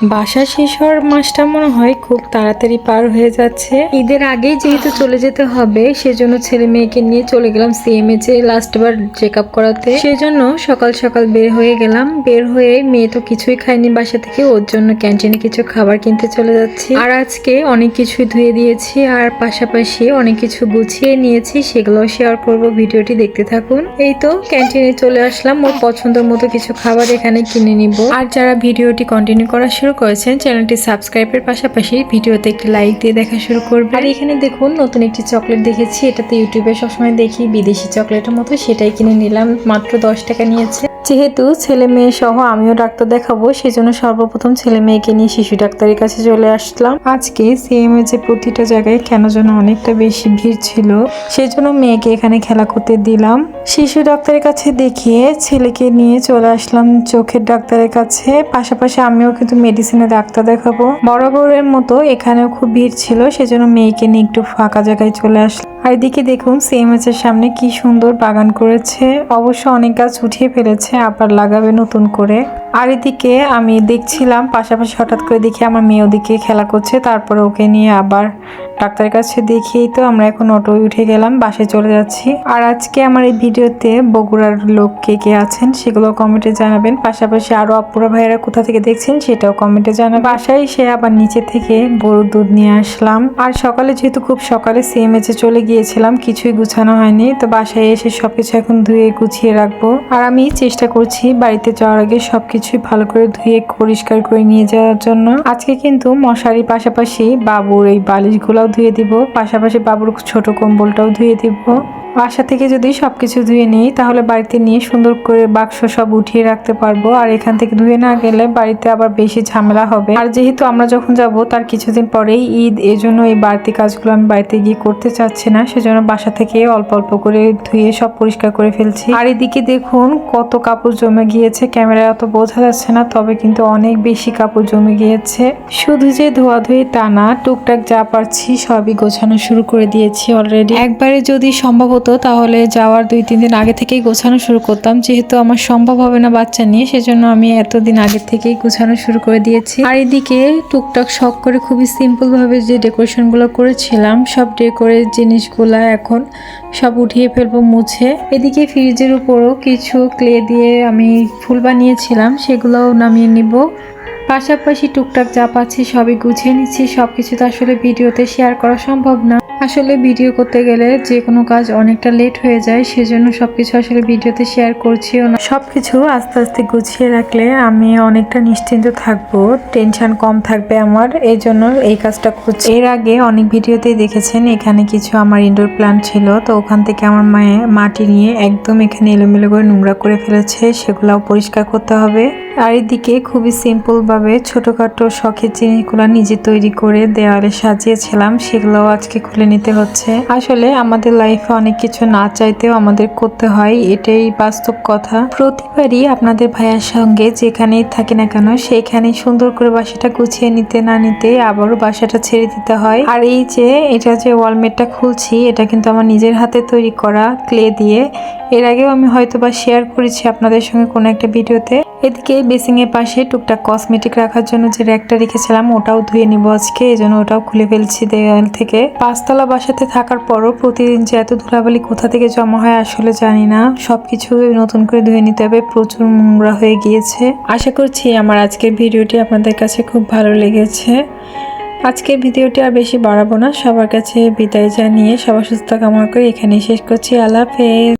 বাসা শেষ হওয়ার মাসটা মনে হয় খুব তাড়াতাড়ি পার হয়ে যাচ্ছে। ঈদের আগেই যেহেতু চলে যেতে হবে, সেজন্য ছেলে মেয়েকে নিয়ে চলে গেলাম সিএমএচ এ লাস্ট বার চেক আপ করাতে। সেজন্য সকাল সকাল বের হয়ে গেলাম। বের হয়ে মেয়ে তো কিছুই খায়নি বাসা থেকে, ওর জন্য ক্যান্টিনে কিছু খাবার কিনতে চলে যাচ্ছি। আর আজকে অনেক কিছুই ধুয়ে দিয়েছি, আর পাশাপাশি অনেক কিছু গুছিয়ে নিয়েছি সেগুলো শেয়ার করব। ভিডিওটি দেখতে থাকুন। এই তো ক্যান্টিনে চলে আসলাম, ওর পছন্দের মতো কিছু খাবার এখানে কিনে নিব। আর যারা ভিডিওটি কন্টিনিউ করা করেছেন, চ্যানেলটি সাবস্ক্রাইবের পাশাপাশি ভিডিওতে একটি লাইক দিয়ে দেখা শুরু করবে আর এখানে দেখুন, নতুন একটি চকলেট দেখেছি এটা তো ইউটিউবে সবসময় দেখি বিদেশি চকলেটের মতো, সেটাই কিনে নিলাম, মাত্র দশ টাকা নিয়েছে। যেহেতু ছেলে মেয়ে সহ আমিও ডাক্তার দেখাবো, সেজন্য সর্বপ্রথম ছেলে মেয়েকে নিয়ে শিশু ডাক্তারের কাছে চলে আসলাম। আজকে সিএমএ যে প্রতিটা জায়গায় কেন যেন অনেকটা বেশি ভিড় ছিল, সেজন্য মেয়েকে এখানে খেলা করতে দিলাম। শিশু ডাক্তারের কাছে দেখিয়ে ছেলেকে নিয়ে চলে আসলাম চোখের ডাক্তারের কাছে, পাশাপাশি আমিও কিন্তু মেডিসিনে ডাক্তার দেখাবো। বরাবরের মতো এখানেও খুব ভিড় ছিল, সেজন্য মেয়েকে নিয়ে একটু ফাঁকা জায়গায় চলে আসলাম। আর এদিকে দেখুন সিএমএচ এর সামনে কি সুন্দর বাগান করেছে। অবশ্য অনেক গাছ উঠিয়ে ফেলেছে, আবার লাগাবে নতুন করে। আর এদিকে আমি দেখছিলাম, পাশাপাশি হঠাৎ করে দেখি আমার মেয়ে ওদিকে খেলা করছে, তারপরে ওকে নিয়ে আবার ডাক্তারের কাছে দেখিয়েই তো আমরা এখন অটোয় উঠে গেলাম বাসে চলে যাচ্ছি। আর আজকে আমার এই ভিডিওতে বগুড়ার লোক কে কে আছেন সেগুলো কমেন্টে জানাবেন। পাশাপাশি আরও আপুরা ভাইয়েরা কোথা থেকে দেখছেন সেটাও কমেন্টে জানাবেন। বাসায় সে আবার নিচে থেকে গরুর দুধ নিয়ে আসলাম। আর সকালে যেহেতু খুব সকালে সেম সিএমএচে চলে গিয়েছিলাম, কিছুই গুছানো হয়নি। তো বাসায় এসে সব কিছু এখন ধুয়ে গুছিয়ে রাখব। আর আমি চেষ্টা করছি বাড়িতে যাওয়ার আগে সবকিছুই ভালো করে ধুয়ে পরিষ্কার করে নিয়ে যাওয়ার জন্য। আজকে কিন্তু মশারির পাশাপাশি বাবুর এই বালিশগুলোও ধুয়ে দিব। পাশাপাশি বাবুর ছোট কম্বলটাও ধুয়ে দিব। বাসা থেকে যদি সব কিছু ধুয়ে নিই, তাহলে বাড়িতে নিয়ে সুন্দর করে বাক্স সব উঠিয়ে রাখতে পারব। আর এখান থেকে ধুয়ে না গেলে বাড়িতে আবার বেশি ঝামেলা হবে। আর যেহেতু আমরা যখন যাব, তার কিছুদিন পরেই ঈদ, এজন্য এই বাড়তি কাজগুলো আমি বাড়িতে গিয়ে করতে চাচ্ছি না। সেজন্য বাসা থেকে অল্প অল্প করে ধুয়ে সব পরিষ্কার করে ফেলছি। আর এদিকে দেখুন, কত কাপড় জমে গিয়েছে। ক্যামেরায় অত বোঝা যাচ্ছে না, তবে কিন্তু অনেক বেশি কাপড় জমে গিয়েছে। শুধু যে ধোয়াধুয়ি তা না, টুকটাক যা পারছি সবই গোছানো শুরু করে দিয়েছি অলরেডি একবারে যদি সম্ভব হতো, তাহলে যাওয়ার দুই, তিন দিন আগে থেকেই গোছানো শুরু করতাম। যেহেতু আমার সম্ভব হবে না বাচ্চা নিয়ে, সেজন্য আমি এতদিন আগে থেকেই গোছানো শুরু করে দিয়েছি। আর এদিকে টুকটাক শখ করে খুবই সিম্পল ভাবে যে ডেকোরেশনগুলো করেছিলাম, সব ডেকোরের জিনিসগুলা এখন সব উঠিয়ে ফেলব মুছে। এদিকে ফ্রিজের উপরও কিছু ক্লে দিয়ে আমি ফুল বানিয়েছিলাম, সেগুলোও নামিয়ে নিব। পাশাপাশি টুকটাক যা পাচ্ছি সবই গুছিয়ে নিচ্ছি। সবকিছু তো আসলে ভিডিওতে শেয়ার করা সম্ভব না। আসলে ভিডিও করতে গেলে যে কোনো কাজ অনেকটা লেট হয়ে যায়, সেজন্য সবকিছু আসলে ভিডিওতে শেয়ার করছিও না। সবকিছু আস্তে আস্তে গুছিয়ে রাখলে আমি অনেকটা নিশ্চিন্ত থাকব। টেনশন কম থাকবে আমার এই জন্য এই কাজটা করছি। এর আগে অনেক ভিডিওতেই দেখেছেন, এখানে কিছু আমার ইনডোর প্ল্যান্ট ছিল। তো ওখান থেকে আমার মায়ে মাটি নিয়ে একদম এখানে এলোমেলো করে নোংরা করে ফেলেছে। সেগুলাও পরিষ্কার করতে হবে। আর এদিকে খুবই সিম্পল ভাবে ছোটখাটো শখের জিনিসগুলো নিজে তৈরি করে দেওয়ালে সাজিয়েছিলাম, সেগুলোও আজকে খুলে নিতে হচ্ছে। আসলে আমাদের লাইফে অনেক কিছু না চাইতেও আমাদের করতে হয়, এটাই বাস্তব কথা। প্রতিবারই আপনাদের ভাইয়ার সঙ্গে যেখানেই থাকি না কেন সেখানেই সুন্দর করে বাসাটা গুছিয়ে নিতে না নিতে আবারও বাসাটা ছেড়ে দিতে হয়। আর এই যে, এটা যে ওয়ালমেটটা খুলছি, এটা কিন্তু আমার নিজের হাতে তৈরি করা ক্লে দিয়ে এর আগেও আমি হয়তো বা শেয়ার করেছি আপনাদের সঙ্গে কোনো একটা ভিডিওতে। এদিকে বেসিং এর পাশে টুকটাক কসমেটিক রাখার জন্য যে র্যাকটা রেখেছিলাম, ওটাও ধুয়ে নিব আজকে। এই জন্য ওটাও খুলে ফেলছি দেওয়াল থেকে। পাঁচতলা বাসাতে থাকার পরও প্রতিদিন যে এত ধুলাবালি কোথা থেকে জমা হয় আসলে জানি না। সবকিছু নতুন করে ধুয়ে নিতে হবে, প্রচুর নোংরা হয়ে গিয়েছে। আশা করছি আমার আজকের ভিডিওটি আপনাদের কাছে খুব ভালো লেগেছে। আজকের ভিডিওটি আর বেশি বাড়াবো না। সবার কাছে বিদায় জানিয়ে সবার সুস্থ কামনা করে এখানেই শেষ করছি। আল্লাহ